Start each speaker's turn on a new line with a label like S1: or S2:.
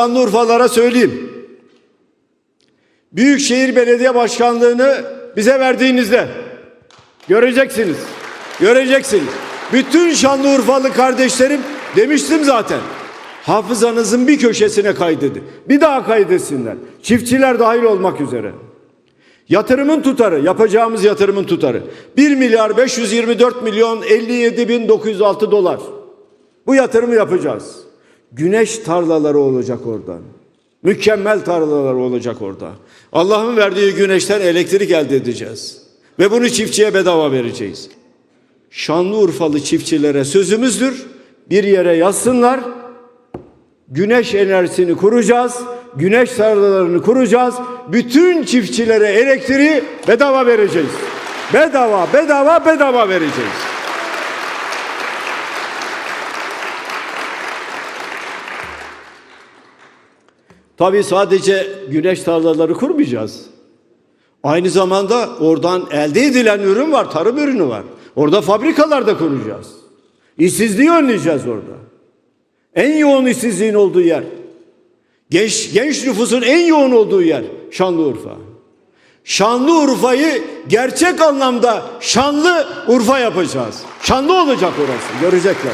S1: Şanlıurfalara söyleyeyim. Büyükşehir Belediye Başkanlığı'nı bize verdiğinizde göreceksiniz. Göreceksiniz. Bütün Şanlıurfalı kardeşlerim demiştim zaten. Hafızanızın bir köşesine kaydedin. Bir daha kaydetsinler. Çiftçiler dahil olmak üzere. Yatırımın tutarı, yapacağımız yatırımın tutarı 1 milyar 524 milyon 57 bin 906 dolar. Bu yatırımı yapacağız. Güneş tarlaları olacak orada. Mükemmel tarlalar olacak orada. Allah'ın verdiği güneşten elektrik elde edeceğiz. Ve bunu çiftçiye bedava vereceğiz. Şanlıurfalı çiftçilere sözümüzdür. Bir yere yazsınlar. Güneş enerjisini kuracağız. Güneş tarlalarını kuracağız. Bütün çiftçilere elektriği bedava vereceğiz. Bedava, bedava, bedava vereceğiz. Tabii sadece güneş tarlaları kurmayacağız. Aynı zamanda oradan elde edilen ürün var, tarım ürünü var. Orada fabrikalar da kuracağız. İşsizliği önleyeceğiz orada. En yoğun işsizliğin olduğu yer. Genç, genç nüfusun en yoğun olduğu yer Şanlıurfa. Şanlıurfa'yı gerçek anlamda şanlı Urfa yapacağız. Şanlı olacak orası, görecekler.